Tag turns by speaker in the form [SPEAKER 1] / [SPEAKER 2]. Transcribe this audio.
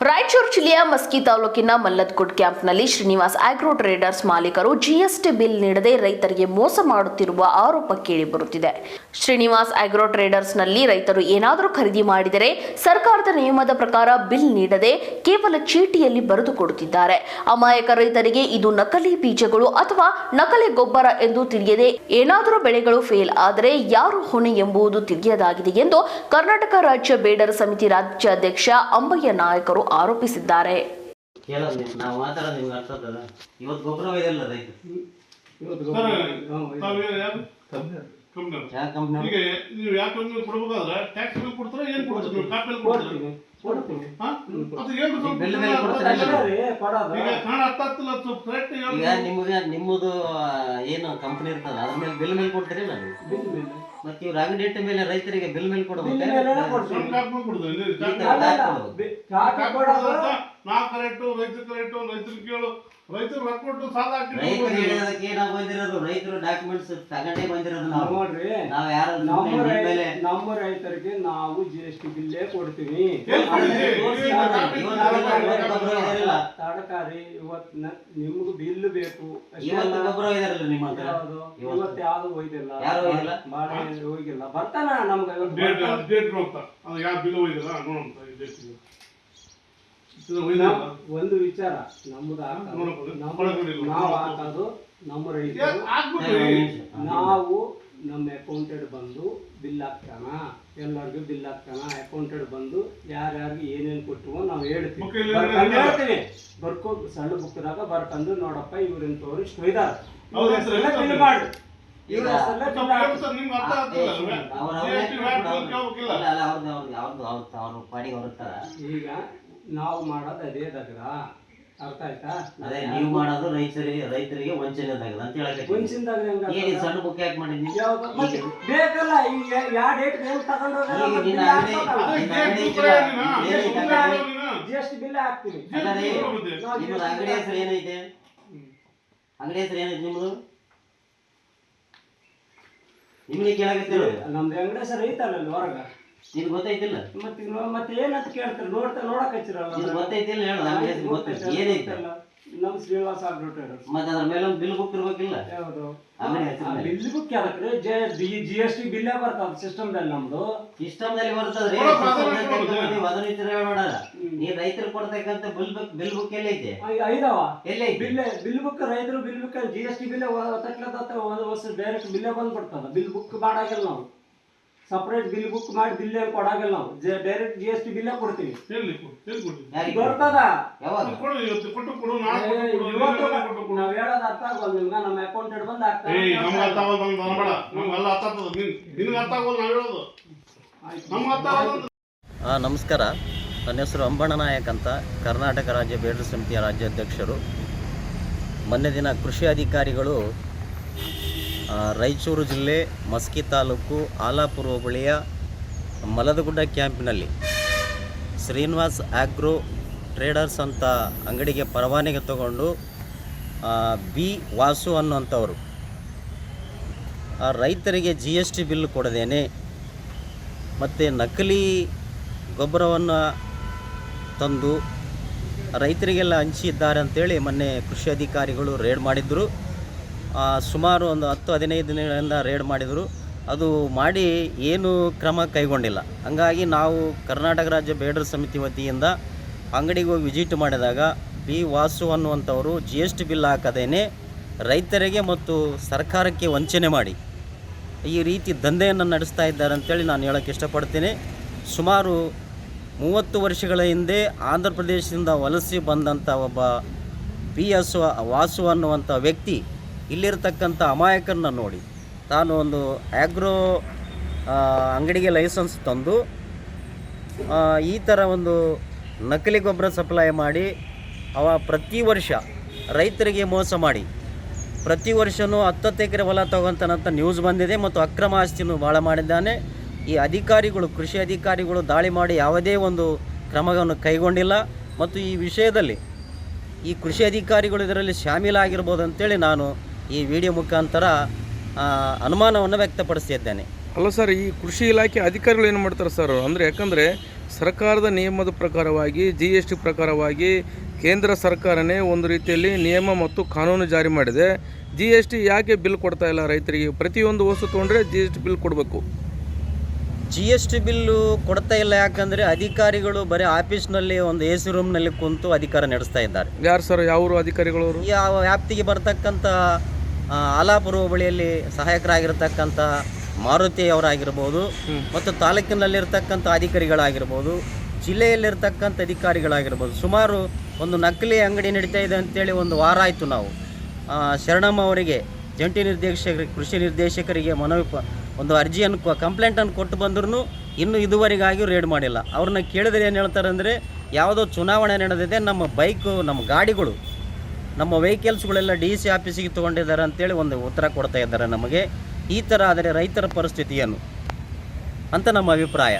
[SPEAKER 1] ರಾಯಚೂರು ಜಿಲ್ಲೆಯ ಮಸ್ಕಿ ತಾಲೂಕಿನ ಮಲ್ಲದ್ಗುಡ್ ಕ್ಯಾಂಪ್ನಲ್ಲಿ ಶ್ರೀನಿವಾಸ್ ಆಗ್ರೋ ಟ್ರೇಡರ್ಸ್ ಮಾಲೀಕರು ಜಿಎಸ್ಟಿ ಬಿಲ್ ನೀಡದೆ ರೈತರಿಗೆ ಮೋಸ ಮಾಡುತ್ತಿರುವ ಆರೋಪ ಕೇಳಿಬರುತ್ತಿದೆ ಶ್ರೀನಿವಾಸ್ ಆಗ್ರೋ ಟ್ರೇಡರ್ಸ್ನಲ್ಲಿ ರೈತರು ಏನಾದರೂ ಖರೀದಿ ಮಾಡಿದರೆ ಸರ್ಕಾರದ ನಿಯಮದ ಪ್ರಕಾರ ಬಿಲ್ ನೀಡದೆ ಕೇವಲ ಚೀಟಿಯಲ್ಲಿ ಬರೆದು ಕೊಡುತ್ತಿದ್ದಾರೆ. ಅಮಾಯಕ ರೈತರಿಗೆ ಇದು ನಕಲಿ ಬೀಜಗಳು ಅಥವಾ ನಕಲಿ ಗೊಬ್ಬರ ಎಂದು ತಿಳಿಯದೆ ಏನಾದರೂ ಬೆಳೆಗಳು ಫೇಲ್ ಆದರೆ ಯಾರು ಹೊಣೆ ಎಂಬುದು ತಿಳಿಯದಾಗಿದೆ ಎಂದು ಕರ್ನಾಟಕ ರಾಜ್ಯ ಬೇಡರ ಸಮಿತಿ ರಾಜ್ಯಾಧ್ಯಕ್ಷ ಅಂಬಯ್ಯ ನಾಯಕರು ಆರೋಪಿಸಿದ್ದಾರೆ.
[SPEAKER 2] ನೀವು ನಿಮ್ಗೆ
[SPEAKER 3] ಕೊಡ್ಬೇಕಾದ್ರೆ ಟ್ಯಾಕ್ಸ್ ಬಿಲ್ ಕೊಡ್ತಾರೆ ಏನ್ ಕೊಡ್ತಾರೆ? ನೀವು ಕಾಪಿ ಕೊಡ್ತೀರಿ? ಕರೆಕ್ಟ್
[SPEAKER 2] ನಿಮ್ಮದು ಏನು ಕಂಪ್ನಿ ಇರ್ತದ ಅದ್ರ ಮೇಲೆ ಬಿಲ್ ಮೇಲೆ ಕೊಡ್ತೀರಿ ನೀವು? ಮತ್ತೆ ಇವ್ರು ಅಂಗಡಿ ಇಟ್ಟ ಮೇಲೆ ರೈತರಿಗೆ ಬಿಲ್ ಮೇಲೆ ಕೊಡ್ಬೇಕು.
[SPEAKER 3] ನಾಲ್ಕು ಕರೆಕ್ಟು ರೈತರು ಕೇಳು. ರೈತರು ರೊಕ್ಕ ಕೊಟ್ಟು ಸಾಲ
[SPEAKER 2] ರೈತರು
[SPEAKER 3] ಹಾಕಿ
[SPEAKER 2] ಹೇಳೋದಕ್ಕೆ ನಾವು ಬಂದಿರೋದು ರೈತರು ಡಾಕ್ಯುಮೆಂಟ್ಸ್ ತಗೊಂಡೇ ಬಂದಿರೋದು ನಾವು
[SPEAKER 4] ನೋಡ್ರಿ
[SPEAKER 2] ನಾವು ಯಾರು
[SPEAKER 4] ನಮ್ಮ ರೈ-
[SPEAKER 2] ಮೇಲೆ
[SPEAKER 4] ನಮ್ಮ ರೈತರಿಗೆ ನಾವು ಜಿ ಎಸ್ ಟಿ ಬಿಲ್ಲೇ ಕೊಡ್ತೀವಿ
[SPEAKER 3] ಏನ್ ಕೊಡ್ತೀರಿ?
[SPEAKER 4] ತಡಕಾರಿ ಇವತ್ ನಿಮ್ಗೂ ಬಿಲ್ ಬೇಕು
[SPEAKER 2] ಇವತ್ತು. ಗೊಬ್ಬರ ನಿಮ್ಮ ಹತ್ರ? ಇವತ್ತು.
[SPEAKER 4] ಇವತ್ತು ಯಾವ್ದು
[SPEAKER 2] ಯಾರು?
[SPEAKER 4] ಬಾಳೆ ಹೋಗಿಲ್ಲ ಬರ್ತಾನ ನಮ್ಗೆ ಇವತ್ತು
[SPEAKER 3] ಡೇಟ್
[SPEAKER 4] ಬರ್ತಾನ.
[SPEAKER 3] ಡೇಟ್ ಹೋಗ್ತಾ ಅದು ಯಾವ ಬಿಲ್ ಹೋಗಿಲ್ಲ ಈ
[SPEAKER 4] ನಾವು ಒಂದು ವಿಚಾರ ನಮ್ದು ನಾವು ಹಾಕೋದು ನಮ್ಮ ರೈತರು ನಾವು ನಮ್ಮ ಅಕೌಂಟೆಡ್ ಬಂದು ಬಿಲ್ ಹಾಕ್ತಾನ ಎಲ್ಲರಿಗೂ ಬಿಲ್ ಹಾಕ್ತಾನ ಅಕೌಂಟೆಡ್ ಬಂದು ಯಾರ್ಯಾರಿಗೆ ಏನೇನು ಕೊಟ್ಟು ನಾವು ಹೇಳ್ತೀವಿ
[SPEAKER 3] ಬರ್ಕೋ.
[SPEAKER 4] ಹೇಳ್ತೀವಿ ಸಣ್ಣ ಬುಕ್ದಾಗ ಬರ್ಕಂದು ನೋಡಪ್ಪ ಇವ್ರನ್ನ ತೋರಿ ಒಯ್ದಾರ. ಬಿಲ್ ಮಾಡಿ ಇವ್ರ ಹೆಸರಲ್ಲೇ ಈಗ ನಾವು ಮಾಡೋದು ಅದೇ ದಗದ ಅರ್ಥ ಆಯ್ತಾ?
[SPEAKER 2] ಅದೇ ನೀವು ಮಾಡೋದು ರೈತರಿಗೆ ರೈತರಿಗೆ ವಂಚನೆದಾಗದ ಅಂತ ಹೇಳಕ್ಕೆ
[SPEAKER 4] ಮುಂಚಿನದಾಗ
[SPEAKER 2] ಈ ಸಣ್ಣ ಬುಕ್ ಯಾಕೆ
[SPEAKER 4] ಯಾವ್ದು? ಮತ್ತೆ ಬೇಕಲ್ಲ ಈಗ ಯಾವ ಡೇಟ್ ಏನ್
[SPEAKER 2] ಈಗ ನಿನ್ನ ಅಂಗಡಿ
[SPEAKER 3] ಅದೇ
[SPEAKER 2] ನಿನ್ನ
[SPEAKER 3] GST
[SPEAKER 2] ಅಂಗಡಿ?
[SPEAKER 3] ಬಿಲ್.
[SPEAKER 4] ಜಿ ಎಸ್ ಟಿ ಹಾಕ್ತೀವಿ
[SPEAKER 2] ನಿಮ್ಮದು ಅಂಗಡಿ ಹೆಸರು ಏನೈತೆ? ಅಂಗಡಿ ಹೆಸರು ಏನೈತೆ ನಿಮ್ಮದು? ನಿಮ್ಗೆ ಕೇಳಾಕತ್ತಿರೋದು
[SPEAKER 4] ನಮ್ದು ಅಂಗಡಿ ಸರ್ ಐತಲ್ಲ ಹೊರಗ?
[SPEAKER 2] ನಿಮ್ಗೆ ಗೊತ್ತೈತಿಲ್ಲ?
[SPEAKER 4] ಮತ್ತೆ ನೋ- ಮತ್ತೆ ಏನಂತ ಕೇಳ್ತಾರೆ ನೋಡ್ತಾ ನೋಡಕ್ ಹಚ್ಚಿರಲ್ಲ
[SPEAKER 2] ನಿಮ್ಗೆ ಗೊತ್ತೈತಿಲ್ಲ ಹೇಳು ಹೆಸರು ಗೊತ್ತೈತಿ. ಏನೈತೆ
[SPEAKER 4] ನಮ್ ಶ್ರೀನಿವಾಸ ಆಗ್ಬಿಟ್ಟಾರ
[SPEAKER 2] ಮತ್ತೆ ಅದ್ರ ಮೇಲೆ ಒಂದು ಬಿಲ್ ಬುಕ್ ಇರ್ಬೇಕಿಲ್ಲ?
[SPEAKER 4] ಯಾವುದು? ಬಿಲ್ ಬುಕ್ ಯಾವ್ದಕ್ರಿ ಜಿ ಎಸ್ ಟಿ ಬಿಲ್ಲೇ ಬರ್ತದ ಸಿಸ್ಟಮ್ದಲ್ಲಿ ನಮ್ದು?
[SPEAKER 2] ಸಿಸ್ಟಮ್ದಲ್ಲಿ ಬರ್ತದ್ರಿ. ನೀವು ಅದನ್ನ ಈ ತರ ಹೇಳ್ಬೇಡಲ್ಲ. ರೈತರು ಕೊಡ್ತಕ್ಕಂತ ಬಿಲ್ ಬುಕ್ ಬಿಲ್ ಬುಕ್ ಎಲ್ಲೈತೆ
[SPEAKER 4] ಐದವ?
[SPEAKER 2] ಎಲ್ಲಿ
[SPEAKER 4] ಬಿಲ್ ಬಿಲ್ ಬುಕ್ ರೈತರು bill book G S T bill ತಕ್ಲತ್ತ ಒಂದು ವರ್ಷ ಡೈರೆಕ್ಟ್ ಬಿಲ್ಲೇ ಬಂದ್ಬಿಡ್ತದ? ಬಿಲ್ ಬುಕ್ ಮಾಡಾಗಿಲ್ಲ ನಾವು ಸಪ್ರೇಟ್ ಬಿಲ್ ಬುಕ್ ಮಾಡಿ ಬಿಲ್ ಕೊಡಾಗಲ್ಲ ನಾವು ಡೈರೆಕ್ಟ್ ಜಿ ಎಸ್ ಟಿ ಬಿಲ್ಲೇ ಕೊಡ್ತೀವಿ
[SPEAKER 3] ಎಲ್ಲಿ ಕೊಡು? ಎಲ್ಲಿ ಕೊಡ್ತೀರಿ?
[SPEAKER 2] ಯಾರಿಗೆ
[SPEAKER 4] ಬರ್ತದ
[SPEAKER 2] ಯಾವಾಗ
[SPEAKER 3] ಕೊಡು, ಇವತ್ತು ಕೊಟ್ಟು ಕೊಡು, ನಾಳೆ ಕೊಟ್ಟು ಕೊಡು,
[SPEAKER 4] ಇವತ್ತು
[SPEAKER 3] ನಾಳೆ ಕೊಟ್ಟು ಕೊಡು.
[SPEAKER 4] ನಾವ್ ಹೇಳೋದ್ ಅರ್ಥ ಆಗೋಲ್ಲ ನಿಮಗೆ ನಮ್ಮ ಅಕೌಂಟೆಡ್ ಬಂದ್
[SPEAKER 3] ಏಯ್, ನಮ್ಗೆ ಅರ್ಥ
[SPEAKER 4] ಆಗ್ತಾರೆ
[SPEAKER 3] ಆಗೋದು ನಮ್ಗೆ ಅನ್ಬೇಡ. ಅರ್ಥ ಆಗ್ತದೆ. ನಿನ್- ನಿನ್ಗೆ ಅರ್ಥ ಆಗೋದು ನಾವ್ ಹೇಳೋದು ನಮ್ಗೆ ಅರ್ಥ ಆಗೋದು
[SPEAKER 2] ಆ, ನಮಸ್ಕಾರ ನನ್ನ ಹೆಸರು ಅಂಬಣ್ಣ ನಾಯಕ್ ಅಂತ ಕರ್ನಾಟಕ ರಾಜ್ಯ ಬೇಡರ ಸಮಿತಿಯ ರಾಜ್ಯಾಧ್ಯಕ್ಷರು ಮೊನ್ನೆ ದಿನ ಕೃಷಿ ಅಧಿಕಾರಿಗಳು ರಾಯಚೂರು ಜಿಲ್ಲೆ ಮಸ್ಕಿ ತಾಲೂಕು ಆಲಾಪುರ ಹೋಬಳಿಯ ಮಲದಗುಡ್ಡ ಕ್ಯಾಂಪಿನಲ್ಲಿ ಶ್ರೀನಿವಾಸ್ ಆಗ್ರೋ ಟ್ರೇಡರ್ಸ್ ಅಂತ ಅಂಗಡಿಗೆ ಪರವಾನಿಗೆ ತಗೊಂಡು ಬಿ ವಾಸು ಅನ್ನುವಂಥವರು. ರೈತರಿಗೆ ಜಿ ಎಸ್ ಟಿ ಬಿಲ್ ಕೊಡದೇನೆ, ಮತ್ತು ನಕಲಿ ಗೊಬ್ಬರವನ್ನು ತಂದು ರೈತರಿಗೆಲ್ಲ ಹಂಚಿದ್ದಾರೆ ಅಂತೇಳಿ ಮೊನ್ನೆ ಕೃಷಿ ಅಧಿಕಾರಿಗಳು ರೇಡ್ ಮಾಡಿದ್ದರು ಸುಮಾರು ಒಂದು ಹತ್ತು, ಹದಿನೈದು ದಿನಗಳಿಂದ ರೇಡ್ ಮಾಡಿದರು. ಅದು ಮಾಡಿ ಏನು ಕ್ರಮ ಕೈಗೊಂಡಿಲ್ಲ. ಹಂಗಾಗಿ ನಾವು ಕರ್ನಾಟಕ ರಾಜ್ಯ ಬೇಡರ್ ಸಮಿತಿ ವತಿಯಿಂದ ಅಂಗಡಿಗೆ ಹೋಗಿ ವಿಸಿಟ್ ಮಾಡಿದಾಗ ಬಿ ವಾಸು ಅನ್ನುವಂಥವರು ಜಿ ಎಸ್ ಟಿ ಬಿಲ್ ಹಾಕದೇನೆ ರೈತರಿಗೆ ಮತ್ತು ಸರ್ಕಾರಕ್ಕೆ ವಂಚನೆ ಮಾಡಿ. ಈ ರೀತಿ ದಂಧೆಯನ್ನು ನಡೆಸ್ತಾ ಇದ್ದಾರೆ ಅಂತೇಳಿ ನಾನು ಹೇಳೋಕ್ಕೆ ಇಷ್ಟಪಡ್ತೀನಿ. ಸುಮಾರು ಮೂವತ್ತು ವರ್ಷಗಳ ಹಿಂದೆ ಆಂಧ್ರ ಪ್ರದೇಶದಿಂದ ವಲಸೆ ಬಂದಂಥ ಒಬ್ಬ ಬಿ ಎಸ್ ವಾಸು ಅನ್ನುವಂಥ ವ್ಯಕ್ತಿ ಇಲ್ಲಿರ್ತಕ್ಕಂಥ ಅಮಾಯಕರನ್ನ ನೋಡಿ. ತಾನು ಒಂದು ಆ್ಯಗ್ರೋ ಅಂಗಡಿಗೆ ಲೈಸೆನ್ಸ್ ತಂದು ಈ ಥರ ಒಂದು ನಕಲಿ ಗೊಬ್ಬರ ಸಪ್ಲೈ ಮಾಡಿ, ಅವ ಪ್ರತಿ ವರ್ಷ ರೈತರಿಗೆ ಮೋಸ ಮಾಡಿ. ಪ್ರತಿ ವರ್ಷವೂ ಹತ್ತತ್ತು ಎಕರೆ ಹೊಲ ತಗೊಂತಾನಂತ ನ್ಯೂಸ್ ಬಂದಿದೆ ಮತ್ತು ಅಕ್ರಮ ಆಸ್ತಿನೂ ಭಾಳ ಮಾಡಿದ್ದಾನೆ. ಈ ಅಧಿಕಾರಿಗಳು, ಕೃಷಿ ಅಧಿಕಾರಿಗಳು ದಾಳಿ ಮಾಡಿ ಯಾವುದೇ ಒಂದು ಕ್ರಮವನ್ನು ಕೈಗೊಂಡಿಲ್ಲ. ಮತ್ತು ಈ ವಿಷಯದಲ್ಲಿ ಈ ಕೃಷಿ ಅಧಿಕಾರಿಗಳು ಇದರಲ್ಲಿ ಶಾಮೀಲಾಗಿರ್ಬೋದು ಅಂತೇಳಿ ನಾನು ಈ ವಿಡಿಯೋ ಮುಖಾಂತರ ಅನುಮಾನವನ್ನು ವ್ಯಕ್ತಪಡಿಸ್ತಿದ್ದೇನೆ
[SPEAKER 5] ಅಲ್ಲ ಸರ್ ಈ ಕೃಷಿ ಇಲಾಖೆ ಅಧಿಕಾರಿಗಳು ಏನು ಮಾಡ್ತಾರೆ ಸರ್? ಅಂದರೆ ಯಾಕಂದರೆ ಸರ್ಕಾರದ ನಿಯಮದ ಪ್ರಕಾರವಾಗಿ ಜಿ ಎಸ್ ಟಿ ಪ್ರಕಾರವಾಗಿ ಕೇಂದ್ರ ಸರ್ಕಾರನೇ ಒಂದು ರೀತಿಯಲ್ಲಿ ನಿಯಮ ಮತ್ತು ಕಾನೂನು ಜಾರಿ ಮಾಡಿದೆ. ಜಿ ಎಸ್ ಟಿ ಯಾಕೆ ಬಿಲ್ ಕೊಡ್ತಾ ಇಲ್ಲ ರೈತರಿಗೆ? ಪ್ರತಿಯೊಂದು ವಸ್ತು ತೊಗೊಂಡ್ರೆ ಜಿ ಎಸ್ ಟಿ ಬಿಲ್ ಕೊಡಬೇಕು.
[SPEAKER 2] ಜಿ ಎಸ್ ಟಿ ಬಿಲ್ಲು ಕೊಡ್ತಾ ಇಲ್ಲ ಯಾಕಂದರೆ ಅಧಿಕಾರಿಗಳು ಬರೀ ಆಫೀಸ್ನಲ್ಲಿ ಒಂದು ಎ ಸಿ ರೂಮ್ನಲ್ಲಿ ಕುಂತು ಅಧಿಕಾರ ನಡೆಸ್ತಾ ಇದ್ದಾರೆ.
[SPEAKER 5] ಯಾರು ಸರ್? ಯಾವರು ಅಧಿಕಾರಿಗಳು
[SPEAKER 2] ಯಾವ ವ್ಯಾಪ್ತಿಗೆ ಬರ್ತಕ್ಕಂಥ ಆಲಾಪುರ ಹೋಬಳಿಯಲ್ಲಿ ಸಹಾಯಕರಾಗಿರ್ತಕ್ಕಂತಹ ಮಾರುತಿ ಅವರಾಗಿರ್ಬೋದು ಮತ್ತು ತಾಲೂಕಿನಲ್ಲಿರ್ತಕ್ಕಂಥ ಅಧಿಕಾರಿಗಳಾಗಿರ್ಬೋದು ಜಿಲ್ಲೆಯಲ್ಲಿರ್ತಕ್ಕಂಥ ಅಧಿಕಾರಿಗಳಾಗಿರ್ಬೋದು. ಸುಮಾರು ಒಂದು ನಕಲಿ ಅಂಗಡಿ ನಡೀತಾ ಇದೆ ಅಂತೇಳಿ ಒಂದು ವಾರ ಆಯಿತು ನಾವು. ಶರಣಮ್ಮ ಅವರಿಗೆ ಜಂಟಿ ನಿರ್ದೇಶಕರಿಗೆ ಕೃಷಿ ನಿರ್ದೇಶಕರಿಗೆ ಮನವಿ ಒಂದು ಅರ್ಜಿಯನ್ನು ಕೊ ಕಂಪ್ಲೇಂಟನ್ನು ಕೊಟ್ಟು ಬಂದ್ರೂ ಇನ್ನೂ ಇದುವರೆಗಾಗಿ ರೇಡ್ ಮಾಡಿಲ್ಲ. ಅವ್ರನ್ನ ಕೇಳಿದ್ರೆ ಏನು ಹೇಳ್ತಾರೆ ಅಂದರೆ ಯಾವುದೋ ಚುನಾವಣೆ ನಡೆದಿದೆ ನಮ್ಮ ಬೈಕು ನಮ್ಮ ಗಾಡಿಗಳು ನಮ್ಮ ವೆಹಿಕಲ್ಸ್ಗಳೆಲ್ಲ ಡಿ ಸಿ ಆಫೀಸಿಗೆ ತೊಗೊಂಡಿದ್ದಾರೆ ಅಂತೇಳಿ ಒಂದು ಉತ್ತರ ಕೊಡ್ತಾ ಇದ್ದಾರೆ ನಮಗೆ. ಈ ಥರ ಆದರೆ ರೈತರ ಪರಿಸ್ಥಿತಿ ಏನು? ಅಂತ ನಮ್ಮ ಅಭಿಪ್ರಾಯ.